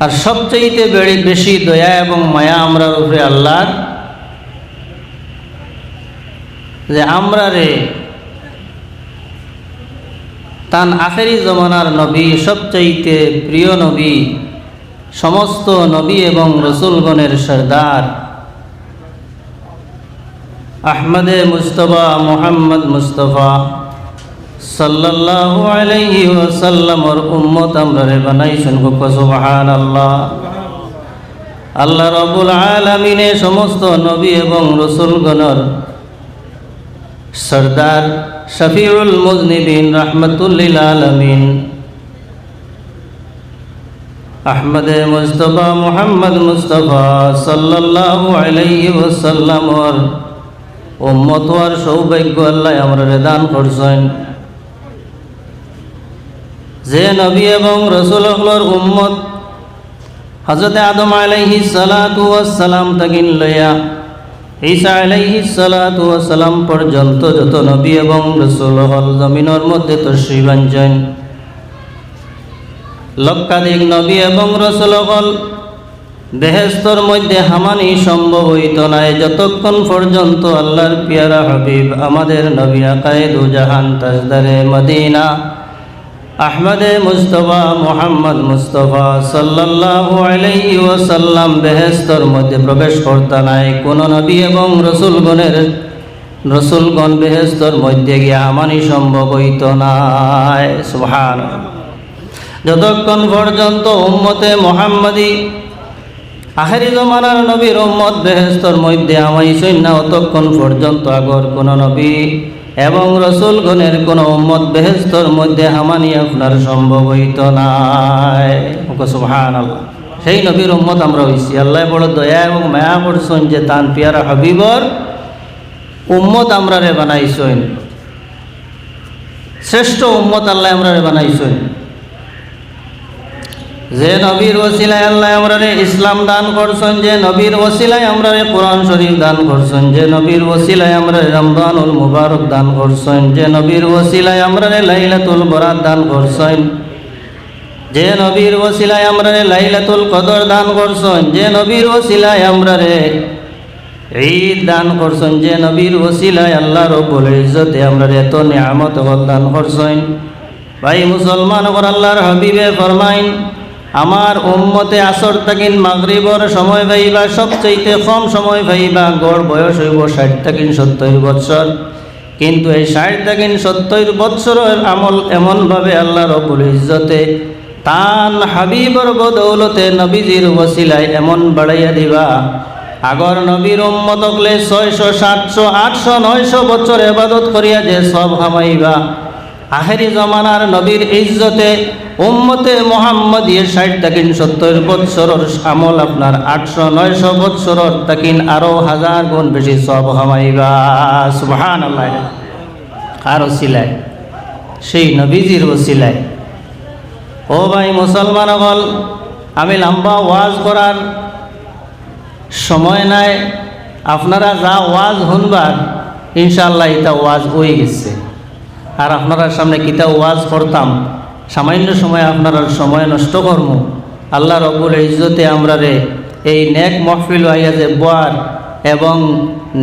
আর সবচেয়েতে বেশি দয়া এবং মায়া আমরার উপরে আল্লাহর। যে আমরা রে তান আখেরি জমানার নবী, সবচাইতে প্রিয় নবী, সমস্ত নবী এবং রসুলগণের সর্দার। আহমদে মুস্তফা মোহাম্মদ মুস্তফা সাল্লাল্লাহু আলাইহি ওয়াসাল্লামর উম্মত আমরা বানাইছেন গো সুবহান আল্লাহ রবুল আলামিনে সমস্ত নবী এবং রসুলগণর সর্দার শফিউল মুজনিবিন রহমতুল্লিল আলমিন, আহমদ মুস্তফা মোহাম্মদ মুস্তফা সাল্লাল্লাহু আলাইহি ওয়াসাল্লামর উম্মত আর সৌভাগ্য আল্লাহ আমরা দান করছেন। যে নবী এবং রসুলগুলোর উম্মত হজরত আদম আলাইহি সালাতু সালাম তাকিন লইয়া, ঈসা আলাইহি সালাতু সালাম পর্যন্ত যত নবী এবং রসুল হল জমিনের মধ্যে তো তশ্রীবাঞ্জন লক্ষাধিক নবী এবং রসুল হল বেহেস্তর মধ্যে হামানি সম্ভব হইত নাই। যতক্ষণ পর্যন্ত আল্লাহর পিয়ারা হাবিব আমাদের নবী আকায়েদু জাহান তাজদারে মদিনা আহমদে মুস্তফা, মোহাম্মদ মুস্তফা সাল্লাল্লাহু আলাইহি ওয়াসাল্লাম বেহেস্তর মধ্যে প্রবেশ করতে নাই। কোন নবী এবং রসুলগণের, রসুলগণ বেহেস্তর মধ্যে গিয়া আমানি সম্ভব হইত নাই। সুবহান যতক্ষণ পর্যন্ত উম্মতে মোহাম্মদী, আখেরি জমানার নবীর উম্মত বেহেস্তর মধ্যে আমাইছেন না অতক্ষণ পর্যন্ত আগর কোন নবী এবং রসুলগণের কোন উম্মত বেহেস্তর মধ্যে হামানি আপনার সম্ভব হইত নাই। সেই নবীর উম্মত আমরা হইছি। আল্লাহ বড় দয়া এবং মায়া করছেন যে তান পিয়ারা হবিবর উম্মত আমরা রে বানাইছেন। শ্রেষ্ঠ উম্মত আল্লাহ আমরা রে বানাইছেন। যে নবীর ওসিলায় আল্লাহ আমরা ইসলাম দান করছেন, যে নবীর ওসিলায় আমরা কোরআন শরীফ দান করছেন, যে নবীর ওসিলায় আমরা রমদানুল মুবারক দান করছেন, যে নবীর ওসিলায় আমরা লাইলাতুল বরাত দান করছেন, যে নবীর ওসিলায় আমরা লাইলাতুল কদর দান করছেন, যে নবীর ওসিলায় আমরা রে ঈদ দান করছেন, যে নবীর ওসিলায় আল্লাহ রব্বুল ইজ্জতে আমরা এত নিয়ামত দান করছেন। ভাই মুসলমান আল্লাহর হাবিবে ফরমাইন আমার উম্মতে আসর তাকিন মাগরিবর সময় পাইবা সবচাইতে কম সময় পাইবা গড় বয়স হইব ষাট তাকিন সত্তর বৎসর। কিন্তু এই ষাট তাকিন সত্তর বৎসরের আমল এমনভাবে আল্লাহ রবুল ইজ্জতে তান হাবিবর বদৌলতে নবীজির ওসিলায় এমন বাড়াইয়া দিবা, আগর নবীর উম্মতকলে ছয়শো, সাতশো, আটশো, নয়শো বছর এবাদত করিয়া যে সব হামাইবা আখেরি জমানার নবীর ইজ্জতে উম্মতে মোহাম্মদীয় ষাট তাকিন সত্তর বৎসরর আমল আপনার আটশো নয়শো বৎসরর তাকিন আরও হাজার গুণ বেশি সব হামাইবা। আল্লাহ আর ওসিলায় সেই নবীজির ওসিলায় ও ভাই মুসলমান হল, আমি লম্বা ওয়াজ করার সময় নাই। আপনারা যা ওয়াজ শুনবার ইনশাল্লাহ এটা ওয়াজ হয়ে গেছে। আর আপনারা সামনে কিতা ওয়াজ করতাম সামান্য সময় আপনারা সময় নষ্ট করমু। আল্লাহ রব্বুল ইজ্জতে আমরা রে এই নেক মহফিল আইয়া যে বোয়ার এবং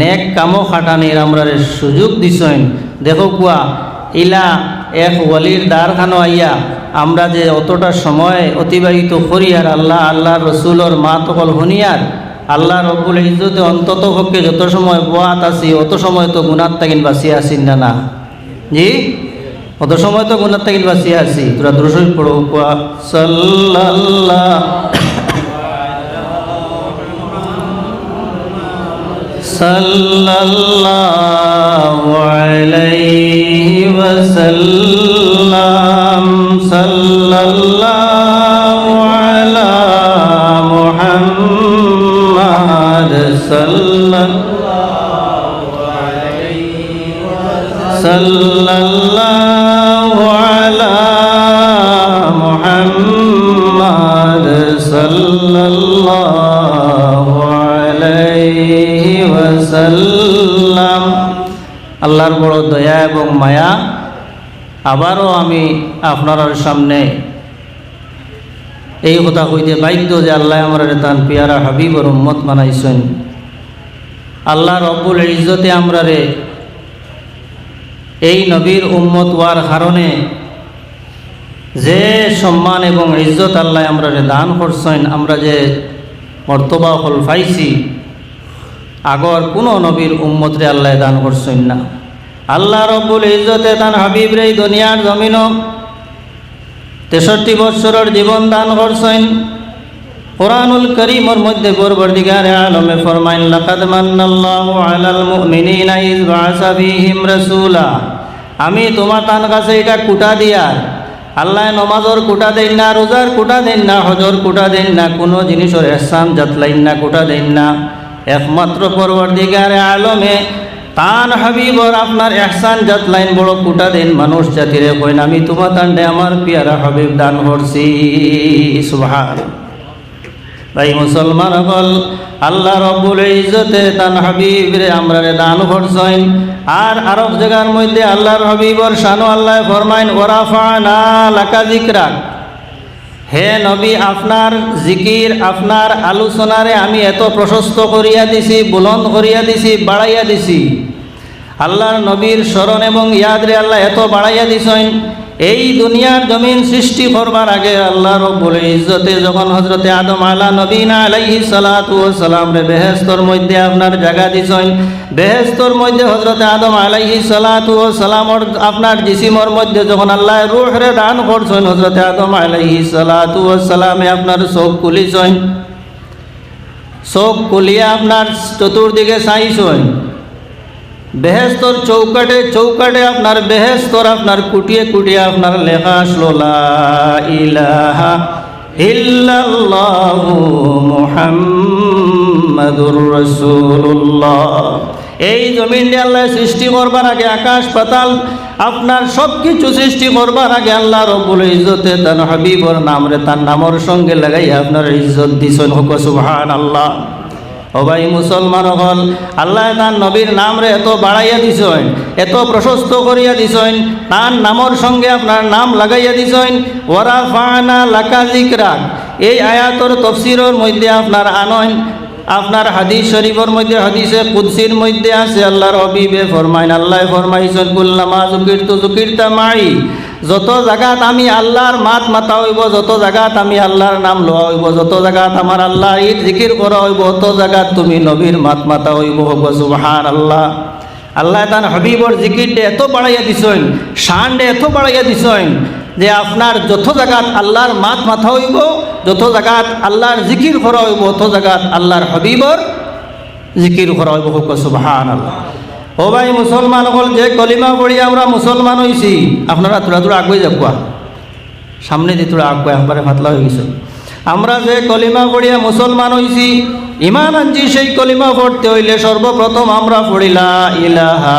নেক কামো খাটানির আমরা রে সুযোগ দিছেন। দেখো কুয়া, ইলা এক ওয়ালির দ্বারখানো আইয়া আমরা যে অতটা সময় অতিবাহিত করি আর আল্লাহ আল্লাহ রসুলর মা তকল হনিয়ার আল্লাহ রব্বুল ইজ্জতে অন্তত পক্ষে যত সময় বোয়াত আছি, অত সময় তো গুণাত তাকিন বাঁচিয়ে আসিন না না। জি? অত সময় তো গুণার তাকিন বাঁচিয়ে আছি? তোরা দ্রুশই পড়ো সাল্লাল্লাহ। সাল্লাল্লাহু। ওয়াসাল্লাম আল্লাহর বড় দয়া এবং মায়া আবারও আমি আপনার সামনে এই কথা কইতে বাধ্য যে আল্লাহ আমরা তান পিয়ারা হাবিবর উম্মত বানাইছেন। আল্লাহ রব্বুল ইজ্জতে আমরা রে এই নবীর উম্মত হওয়ার কারণে যে সম্মান এবং ইজ্জত আল্লাহ আমরা দান করছেন, আমরা যে মর্তবা হল পাইছি আগর কোনো নবীর উম্মতরে আল্লাহ দান করছেন না। আল্লাহ রব্বুল ইজ্জতে তান হাবিব রে দুনিয়ার জমিন তেষট্টি বৎসরের জীবন দান করছেন। কোরআনুল করিমর মধ্যে পরবর্তীকার আলমে ফরমাইন, লাকাদ মান্নাল্লাহু আলাল মুমিনিনা ইজ বাআসা ফীহিম রাসূলা। আমি তোমার তান কাছে এটা কুটা দিয়া আল্লাহ নমাজর কুটা দেন না, রোজার কুটা দেন না, হজর কুটা দেন না, কোনো জিনিসের এহসান জাতলাইন না, কুটা দেন না। একমাত্র পরবর্তীকার আলমে। তান হাবিবর আপনার এহসান জাতলাইন বড় কুটা দিন মানুষ জাতিরে কইন, আমি তোমার তান্ডে আমার পিয়ারা হাবিব দান করছি। সুবহান ভাই মুসলমান হল, আল্লাহ রব্বুল ইজ্জতে তান হাবিবরে আমরা রে দান করছেন আর আরব জায়গার মধ্যে আল্লাহর হাবিবর শানু আল্লাহ ফরমাইন, ওরাফানা লাকা জিকরাক হে নবী, আপনার জিকির, আপনার আলোচনারে আমি এত প্রশস্ত করিয়া দিছি, বুলন্দ করিয়া দিছি, বাড়াইয়া দিছি। আল্লাহর নবীর স্মরণ এবং ইয়াদরে আল্লাহ এত বাড়াইয়া দিছেন। এই দুনিয়ার জমিন সৃষ্টি করবার আগে আল্লাহ রব্বুল ইজ্জতে যখন হজরতে আদম আলা নবীনা আলাইহি সালাতু সালাম রে বেহেশতর মধ্যে আপনার জায়গা দিছেন, বেহেশতর মধ্যে হজরতে আদম আলাইহি সালাতু সালামর আপনার জিসিমর মধ্যে যখন আল্লাহ রূহ রে দান করছেন হজরতে আদম আলাইহি সালাতু সালামে আপনার চোখ খুলিছেন, চোখ খুলিয়া আপনার চতুর্দিকে চাইছেন। বেহেস্তর চৌকাটে চৌকাটে আপনার বেহেস্তর আপনার কুটিয়ে কুটিয়ে আপনার লেখা আসলো ইলাহা এই জমিন আল্লাহ সৃষ্টি করবার আগে আকাশ, পাতাল, আপনার সব কিছু সৃষ্টি করবার আগে আল্লাহ রব্বুল ইজ্জতে তার হাবিবর নাম রে তার নামর সঙ্গে লাগাই আপনার ইজ্জত দিছেন। হোক আল্লাহ ও ভাই মুসলমান হল আল্লাহ তার নবীর নাম রে এত বাড়াইয়া দিছেন, এত প্রশস্ত করিয়া দিছেন, তার নামর সঙ্গে আপনার নাম লাগাইয়া দিছেন ওরা ফানা লাকা জিকরা এই আয়াতর তফসিরর মধ্যে আপনার আনয়ন আপনার হাদিস শরীফের মধ্যে, হাদিসে কুদসির মধ্যে আছে, আল্লাহর হবিবে ফরমাইন, আল্লাহ ফরমাইছেন কুল্লামা জুকির তু জুকিরতা মাই। যত জায়গাত আমি আল্লাহর মাত মাতা হইব, যত জায়গাত আমি আল্লাহর নাম লওয়া হইব, যত জায়গাত আমার আল্লাহ ঈদ জিকির করা হইব অত জায়গাত তুমি নবীর মাত মাতা হইব, হব সুবহান আল্লাহ আল্লাহ তান হবিবর জিকিরটা এত বাড়াইয়া দিছেন, শানটা এত বাড়াইয়া দিছেন যে আপনার যত জায়গাত আল্লাহর মাত মাথা হইব, যত জায়গাত আল্লাহর জিকির করা হইব অত জায়গাত আল্লাহর হবিবর জিকির করা হইব। হোক সুবহান আল্লাহ ও ভাই, মুসলমান হল যে কলিমা পড়ি আমরা মুসলমান হইছি, আপনারা তোরা তোরা আগুয়ে যাব সামনে দিয়ে তোরা আগুয়ে, একবারে ফাতলা হয়ে গেছে। আমরা যে কলিমা পড়িয়া মুসলমান হইছি, ইমান আনছি, সেই কলিমা পড়তে হইলে সর্বপ্রথম আমরা পড়িলা ইলাহা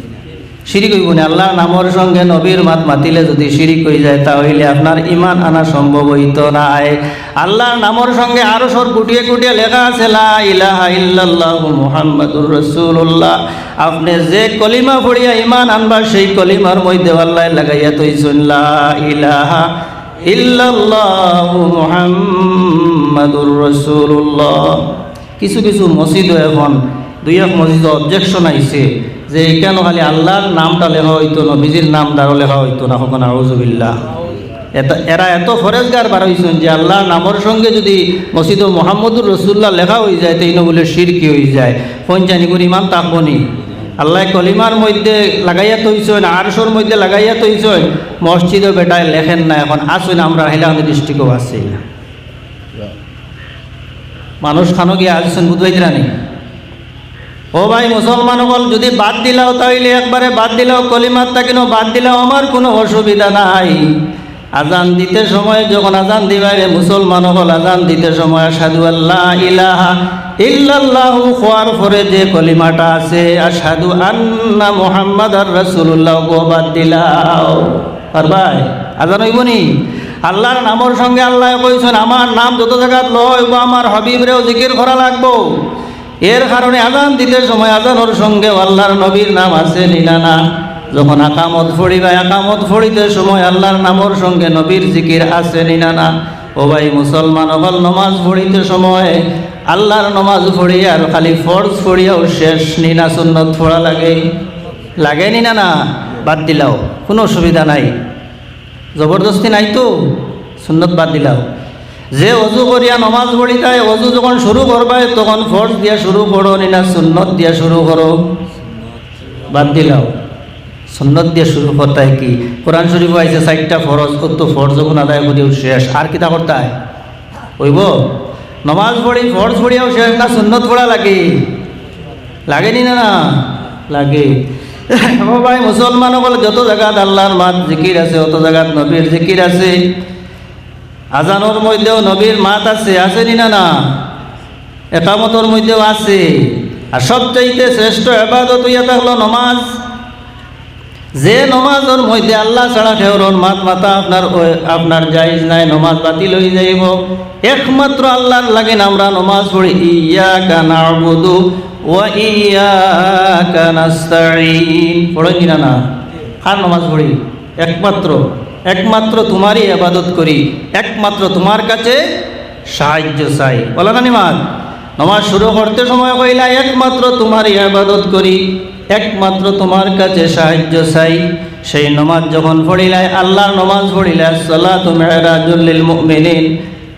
শিরিক না। আল্লাহর নামর সঙ্গে নবীর মাত মাতিলে যদি শিরিক হয়ে যায়, তাহলে আপনার ইমান আনা সম্ভব হইত নাই। আল্লাহর নামর সঙ্গে আরও সর কুটিয়ে কুটিয়ে লেখা আছে মুহাম্মাদুর রাসূলুল্লাহ। আপনি যে কলিমা পড়িয়া ইমান আনবা সেই কলিমার মধ্যে আল্লাহ লাগাইয়া তৈছুন লা ইলাহা ইল্লাল্লাহু মুহাম্মাদুর রাসূলুল্লাহ। কিছু কিছু মসজিদও এখন, দুই এক মসজিদ অবজেকশন আইছে। যে কেন খালি আল্লাহর নামটা লেখা হইতো, নবীজির নাম দ্বারা লেখা হইতো না কখন আউজুবিল্লাহ এত, এরা এত ফরেজগার বার হয়েছেন যে আল্লাহর নামের সঙ্গে যদি মসজিদ মোহাম্মদুর রসুল্লাহ লেখা হয়ে যায়, তো ইনো বলে শিরকি হয়ে যায়। জানি করে ইমান তাকবনি আল্লাহ কলিমার মধ্যে লাগাইয়া তৈছেন, আরশোর মধ্যে লাগাইয়া তৈছেন মসজিদও বেটায় লেখেন না, এখন আসুন আমরা হাইলাকান্দি ডিস্ট্রিক্টও আছি মানুষ খানো গিয়ে আসছেন বুঝবাইতে রানি ও ভাই, মুসলমান হল যদি বাদ দিলাও তাইলে একবারে বাদ দিলাও কলিমার তাকিনো বাদ দিলাও, আমার কোনো অসুবিধা নাই। আজান দিতে সময়, যখন আজান দিবারে মুসলমান হল আজান দিতে সময় আসাদু আল্লাহ ইলাহা ইল্লাল্লাহু খোয়ার পরে যে কলিমাটা আছে আসাদু আন্না মোহাম্মদ আর রসুল্লাহ গো বাদ দিলাও। আর ভাই, আজান হইব নি? আল্লাহর নামর সঙ্গে আল্লাহ কইছেন, আমার নাম যত জায়গাত লয় বা আমার হবিবরেও জিকির করা লাগবো। এর কারণে আজান দিতে সময় আজানোর সঙ্গে আল্লাহর নবীর নাম আছে নিনা না যখন আকামত ফড়িবা একামত ফড়িতে সময় আল্লাহর নামর সঙ্গে নবীর জিকির আছে নিনা না ও ভাই মুসলমান অকল নমাজ পড়িতে সময় আল্লাহর নমাজ পড়ি আর খালি ফরজ পড়িয়াও শেষ নিনা সুন্নত ফোড়া লাগে। লাগে নিনা না? বাদ দিলাও, কোনো অসুবিধা নাই। জবরদস্তি নাই তো? সুন্নত বাদ দিলাও। যে অজু করিয়া নমাজ পড়ি তাই অজু যখন শুরু করবাই তখন ফরজ দিয়া শুরু করো, নিনা সুন্নত দিয়া শুরু করো। বাদ দিলাও। সুন্নত দিয়ে শুরু করতায় কি? কোরআন শরীফ আইছে, চারটা ফরজ, কত ফরজ যখন আদায় করিও শেষ। আর কিতা করতায় হইব? নমাজ পড়ি, ফরজ পড়িয়াও শেষ, না সুন্নত পড়া লাগে? লাগেনি না না? লাগে। ভাই, মুসলমান যত জায়গাত আল্লাহর মাত জিকির আছে, অত জায়গাত নবীর জিকির আছে। আজানোর মধ্যেও নবীর মাত আছে আছে নি না? না একামতর মধ্যেও আছে। আর সবচাইতে শ্রেষ্ঠ এবাদত ইয়া থাকল নমাজ। যে নমাজের মধ্যে আল্লাহ ছাড়া খেওরন মাত মাতা আপনার ও- আপনার জায়েজ নাই, নমাজ বাতিল হয়ে যাইব। একমাত্র আল্লাহর লাগে আমরা নমাজ পড়ি। ইয়া কানা আবুদু ওয়া ইয়া কানাস্তাইন পড়েন কিনা না? কার নমাজ পড়ি? একমাত্র। একমাত্র তোমারই আবাদত করি, একমাত্র তোমার কাছে সাহায্য চাই। বলা না নিমাজ নমাজ শুরু করতে সময় কইলা একমাত্র তোমারই আবাদত করি, একমাত্র তোমার কাছে সাহায্য চাই। সেই নমাজ যখন পড়িলাই আল্লাহর নমাজ পড়িলা সলা তো মেহরাজুল্লিল মুমিনিন।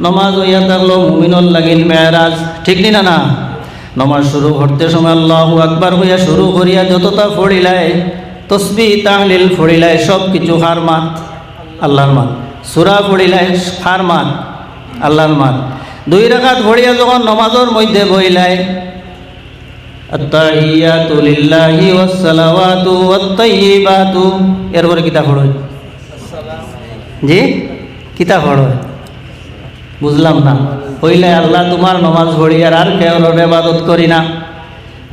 নমাজ হইয়া থাকল মুমিনুল লাগিন মেহরাজ ঠিক নি না না? নমাজ শুরু করতে সময় আল্লাহ আকবার হইয়া শুরু করিয়া যতটা পড়িলাই তসবি, তাহলিল পড়িলাই সব কিছু হার মাত। আল্লাহর মান। সুরা পড়িলাই হার মান, আল্লাহর মান। দুই রাকাত ভরিয়া যখন নমাজের মধ্যে বইলাই আত্তাহিয়াতু লিল্লাহি ওয়াস সালাওয়াতু এরপরে কিতা পড়ো? জি? কিতা পড়ো? বুঝলাম না। কইলে আল্লাহ তোমার নমাজ আর আর কেউ ইবাদত করি না।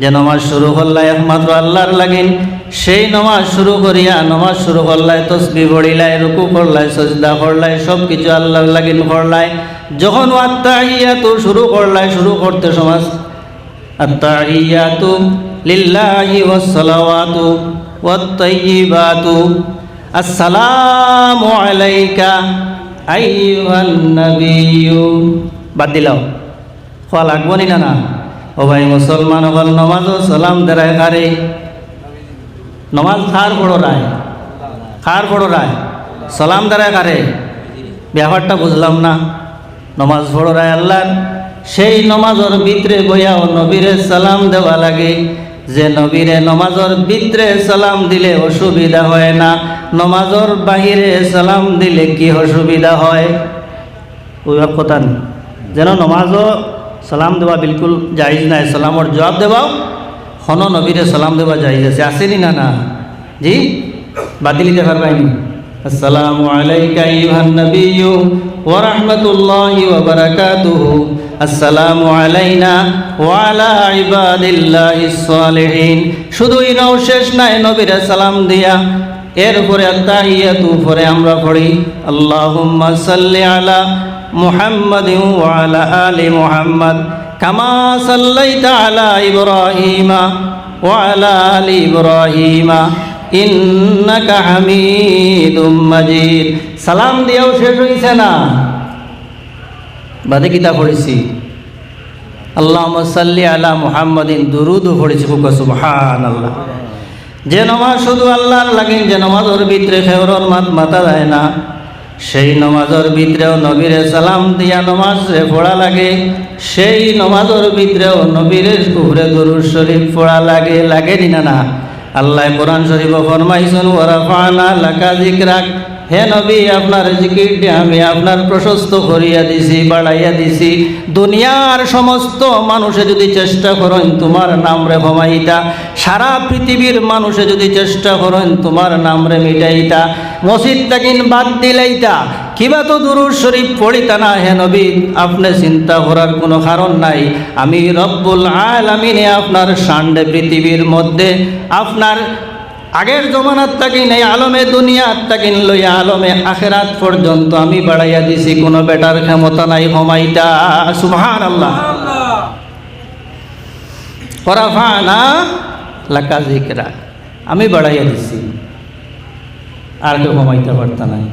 যে নমাজ শুরু করলাই একমাত্র আল্লাহর লাগিন সেই নমাজ শুরু করিয়া নমাজ শুরু করলাই তসবি পড়িলাই রুকু করলাই সজদা করলাই সব কিছু আল্লাহর লাগিন করলাই যখন আত্মাহিয়াতু শুরু করলাই শুরু করতে সমাজ আত্তাহিয়াতু লিল্লাহি ওয়াস সালাওয়াতু ওয়াত তাইয়্যিবাতু আসসালামু আলাইকা আইয়ুহান নাবিয়্যু বাদ দিলাও খোয়া লাগবো না না? ও ভাই মুসলমান হল নমাজ ও সালাম দেরায় কারে। নমাজ খার বড় রায়? খার বড় রায়? সালাম দেরায় কারে? ব্যাপারটা বুঝলাম না। নমাজ পড়ো রায় আল্লাহ সেই নমাজর ভিতরে বইয়াও নবীরে সালাম দেওয়া লাগে। যে নবীরে নমাজর ভিতরে সালাম দিলে অসুবিধা হয় না। নমাজর বাহিরে সালাম দিলে কি অসুবিধা হয়? ওই কথা নেই। যেন নমাজও সালাম দেওয়া বিলকুল জায়জ নাই, সালামর জবাব দেওয়াও হন নবীরে সালাম দেওয়া জায়জ আছে, আসেনি না না। জি? বাতিলিতে পারবাইনি। আসসালামু আলাইকা আইয়ুহান নাবিয়্যু ওয়া রাহমাতুল্লাহি ওয়া বারাকাতুহু। আসসালামু আলাইনা ওয়া আলা ইবাদিল্লাহিস সালিহিন। শুধুই শেষ নাই নবীরে দিয়া। এরপরে আত্তাহিয়াতু পরে আমরা পড়ি, আল্লাহুম্মা সাল্লি আলা محمد وعلى آل محمد كما صليت على إبراهيم وعلى آل إبراهيم إنك حميد مجيد সালাম দিয়েও শেষ হয়েছে না বাদে কিতা পড়েছি আল্লাহ সাল্লি আলা মুহাম্মাদিন দুরুদও পড়েছি খুব সুবহান আল্লাহ যে নমাজ শুধু আল্লাহর লাগেন যে নমাজের ভিতরে খেওরর মাত মাতা যায় না সেই নমাজর ভিতরেও নবীরে সালাম দিয়া নমাজ রে পড়া লাগে, সেই নমাজর ভিতরেও নবীরে উপরে দরুদ শরীফ পড়া লাগে লাগে না না? আল্লাহ কোরআন শরীফ ফরমাইছেন ওরা ফানা লাকা জিকরাক হে নবী, আপনার জিকিরটি আমি আপনার প্রশস্ত করিয়া দিছি, বাড়াইয়া দিছি। দুনিয়ার সমস্ত মানুষে যদি চেষ্টা করেন তোমার নাম রে ভমাইতা সারা পৃথিবীর মানুষে যদি চেষ্টা করেন তোমার নাম রে মিটাইতা। মসজিদ তাকিন বাদ দিলাইতা, কিবা তো দুরুর শরীফ পড়িতা না হে নবী, আপনি চিন্তা করার কোনো কারণ নাই। আমি রব্বুল আলামিনে আপনার সান্ডে পৃথিবীর মধ্যে, আপনার আগের জমানাত তাকিন এই আলমে দুনিয়াত তাকিন লইয়া আলমে আখেরাত পর্যন্ত আমি বাড়াইয়া দিছি, কোনো বেটার ক্ষমতা নাই হমাইটা সুবহান আল্লাহ লাকা জিকরা আমি বাড়াইয়া দিছি। আর কেউ কমাইতে পারত নাই।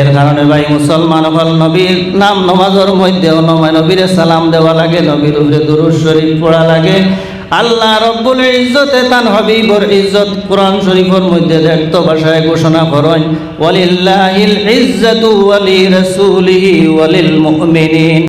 এর কারণে ভাই মুসলমান হল, নবীর নাম নমাজের মধ্যেও নমায়, নবীর সালাম দেওয়া লাগে, নবীর উপরে দুরুদ শরীফ পড়া লাগে। আল্লাহ রব্বুল ইজ্জতে তান হাবিবর ইজ্জত কোরআন শরীফের মধ্যে দেখতো, ভাষায় ঘোষণা করেন, ওয়ালিল্লাহিল ইজ্জাতু ওয়ালি রাসূলিহি ওয়ালিল মুমিনিন।